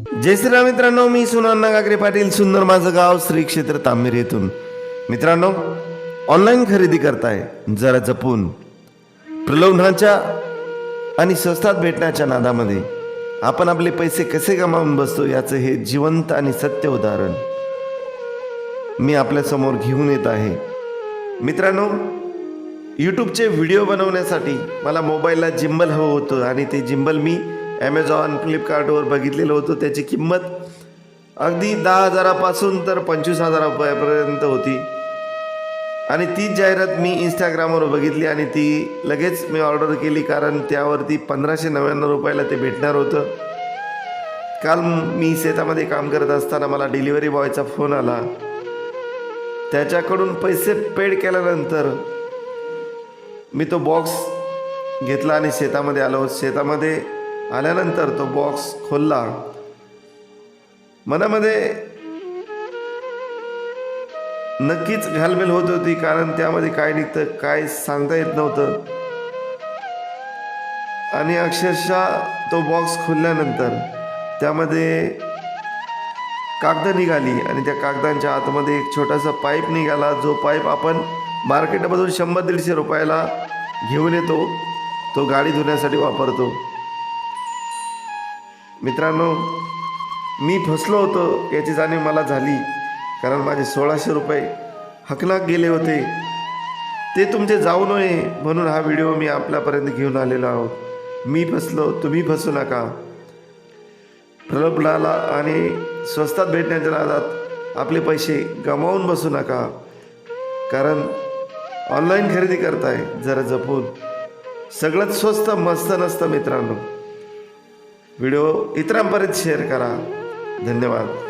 जय श्रीराम मित्रांनो मी सुनान्ना गागरे पाटील. सुंदर माझं गाव श्री क्षेत्र तांबेर येथून. मित्रांनो ऑनलाईन खरेदी करताय जरा जपून. प्रलोभनाच्या आणि स्वस्तात भेटण्याच्या नादामध्ये आपण आपले पैसे कसे गमावून बसतो याचं हे जिवंत आणि सत्य उदाहरण मी आपल्यासमोर घेऊन येत आहे. मित्रांनो यूट्यूबचे व्हिडिओ बनवण्यासाठी मला मोबाईलला जिंबल हवं होतं आणि ते जिंबल मी ॲमेझॉन फ्लिपकार्टवर बघितलेलं होतं. त्याची किंमत अगदी दहा हजारापासून तर पंचवीस हजार रुपयापर्यंत होती. आणि तीच जाहिरात मी इंस्टाग्रामवर बघितली आणि ती लगेच मी ऑर्डर केली कारण त्यावरती पंधराशे नव्याण्णव रुपयाला ते भेटणार होतं. काल मी शेतामध्ये काम करत असताना मला डिलिव्हरी बॉयचा फोन आला. त्याच्याकडून पैसे पेड केल्यानंतर मी तो बॉक्स घेतला आणि शेतामध्ये आलो. शेतामध्ये आल्यानंतर तो बॉक्स खोलला. मनामध्ये नक्कीच घालमेल होत होती कारण त्यामध्ये काय निघतं काय सांगता येत नव्हतं. आणि अक्षरशः तो बॉक्स खोलल्यानंतर त्यामध्ये कागद निघाली आणि त्या कागदांच्या आतमध्ये एक छोटासा पाईप निघाला जो पाईप आपण मार्केटमधून शंभर दीडशे रुपयाला घेऊन येतो. तो गाडी धुण्यासाठी वापरतो. मित्रांनो मी फसलो होतो याची जाणीव मला झाली. कारण माझे सोळाशे रुपये हकनाक गेले होते. ते तुमचे जाऊ नये म्हणून हा व्हिडिओ मी आपल्यापर्यंत घेऊन आलेलो आहोत. मी फसलो तुम्ही फसू नका. प्रलोभनाला आणि स्वस्तात भेटण्याच्या नादात आपले पैसे गमावून बसू नका. कारण ऑनलाईन खरेदी करताय जरा जपून. सगळंच स्वस्त मस्त नसतं मित्रांनो. व्हिडिओ इतरांपर्यंत शेअर करा. धन्यवाद.